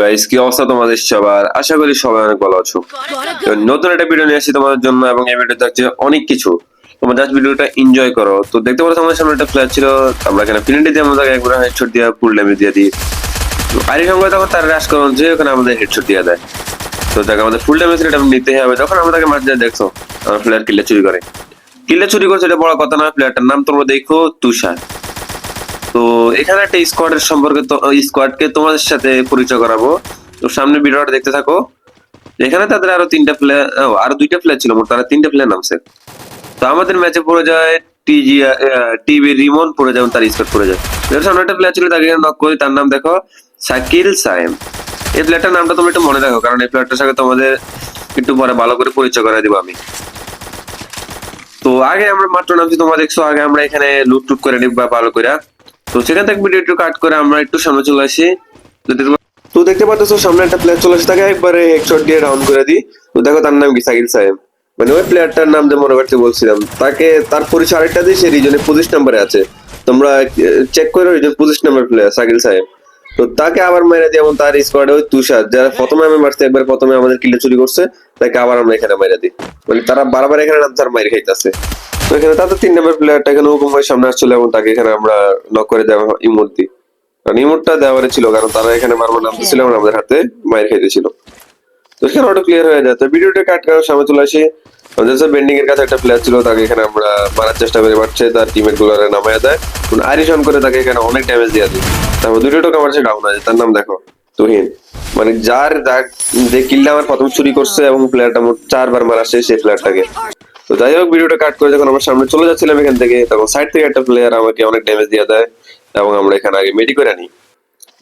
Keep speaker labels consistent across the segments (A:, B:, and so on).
A: Guys কি অবস্থা তোমাদের সবার? আশা করি সবাই অনেক ভালো আছো। নতুন একটা ভিডিও নিয়ে আসি তোমাদের জন্য এবং এই ভিডিওতে থাকছে অনেক কিছু। তোমরা জাস্ট ভিডিওটা এনজয় করো। তো দেখতে পাচ্ছ আমাদের সামনে একটা ফ্ল্যাট ছিল। আমরা এখানে প্রিন্টে দিয়ে আমাদের একবার হেডশট দিয়ে ফুল ড্যামেজ দিয়ে দিই। আরি সঙ্গে তখন তার রাশ করুন যে ওখানে আমাদের হেডশট দিয়ে দেয়। তো দেখ, আমাদের ফুল ড্যামেজ এটা নিতে হবে। যখন আমরা তাকে মার দিয়ে দেখছ, আমার প্লেয়ার কিল্লে চুরি করে। কিল্লে চুরি করছে, এটা বড় কথা না প্লেয়ারটার নাম তোমরা দেখো, তুষার। তো এখানে একটা স্কোয়াডের সম্পর্কে স্কোয়াডকে তোমাদের সাথে পরিচয় করাবো। তো সামনে ভিডিওটা দেখতে থাকো। এখানে তাদের আরও তিনটা প্লেয়ার আরও দুইটা প্লেয়ার ছিল মোট, তারা তিনটা প্লেয়ার নামছে। তো আমাদের ম্যাচে পড়ে যায় টিজি টিভি রিমন, পড়ে যায় তার স্কোয়াড পড়ে যায়। এর সামনে একটা প্লেয়ার ছিল, তাকে নক করি, তার নাম দেখো সাকিল সায়েম। এই প্লেয়ারটার নামটা তুমি একটু মনে রাখো, কারণ এই প্লেয়ারটার সাথে তোমাদের একটু পরে ভালো করে পরিচয় করে দিব আমি। তো আগে আমরা মাত্র নামছি, তোমরা দেখছ, আগে আমরা এখানে লুট টুট করে নিব ভালো করে তো সেখান থেকে ভিডিও একটু কাট করে আমরা একটু সামনে চলে আসি। তো দেখতে পাচ্ছ, সামনে একটা প্লেয়ার চলে আসে, তাকে একবারে হেডশট দিয়ে ডাউন করে দিই। তো দেখো তার নাম কি? সাকিল সাহেব। মানে ওই প্লেয়ারটার নাম যে মনে করতে বলছিলাম, তাকে তার পরিচয় আরেকটা দিই, সে রিজনে পঁচিশ নাম্বারে আছে। তোমরা চেক করে রিজন পঁচিশ নাম্বার প্লেয়ার সাকিল সাহেব। তো তাকে আবার মেরে দিই এবং তার স্কোয়াডে ওই তুষার, যারা প্রথমে আমি মারছি, একবার প্রথমে আমাদের কিলে চুরি করছে, তাকে আবার আমরা এখানে মেরে দিই। মানে তারা বারবার এখানে নাম তার মাইর খাইতেছে। এখানে তাদের তিন নম্বর প্লেয়ারটা এখানে হুকুম হয়ে সামনে আসছিল এবং তাকে এখানে আমরা নক করে দেওয়া ইমোট দিই কারণ ইমোটটা দেওয়ারে ছিল, কারণ তারা এখানে বারবার নামতেছিল এবং আমাদের হাতে মাইর খাইতেছিল তো এখানে ওটা ক্লিয়ার হয়ে যায়। তো ভিডিওটা কাট করার সামনে চলে আসি। আমাদের বেন্ডিং এর কাছে একটা প্লেয়ার ছিল, তাকে এখানে আমরা মারার চেষ্টা করে পারছে তার টিমের গুলারে নামায় দেয়। আরিশন করে তাকে এখানে অনেক ড্যামেজ দিয়ে দিই তারপর দুটো টোকা মারছে ডাউন আছে তার নাম দেখো, তুহিন। মানে যার যে কিল্লা আমার প্রথম চুরি করছে এবং প্লেয়ারটা মোট চারবার মারা সে সেই প্লেয়ারটাকে তো যাই হোক, ভিডিওটা কাট করে যখন আমরা সামনে চলে যাচ্ছিলাম এখান থেকে, তখন সাইড থেকে একটা প্লেয়ার আমাকে অনেক ড্যামেজ দিয়ে দেয় এবং আমরা এখানে আগে মেডি করে নিই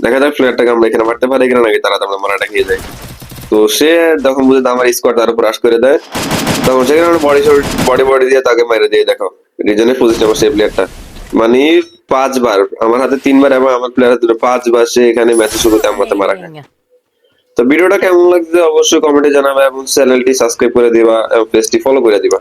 A: দেখা যাক প্লেয়ারটাকে আমরা এখানে মারতে পারি কিনা, নাকি তারা আমরা মারাটা খেয়ে যায়। তো সে তখন বুঝে আমার স্কোয়াড তার উপর রাশ করে দেয়, তখন সেখানে আমরা বডি বডি বডি দিয়ে তাকে মেরে দিয়ে দেখো। রিজনের পজিশন আমার সেই প্লেয়ারটা মানে পাঁচবার, আমার হাতে তিনবার এবং আমার প্লেয়ার দুটো, পাঁচবার সে এখানে ম্যাচের শুরুতে আমার হাতে মারা খায়। তো ভিডিওটা কেমন লাগছে অবশ্যই কমেন্টে জানাবে এবং চ্যানেলটি সাবস্ক্রাইব করে দিবা এবং পেজটি ফলো করে দিবা।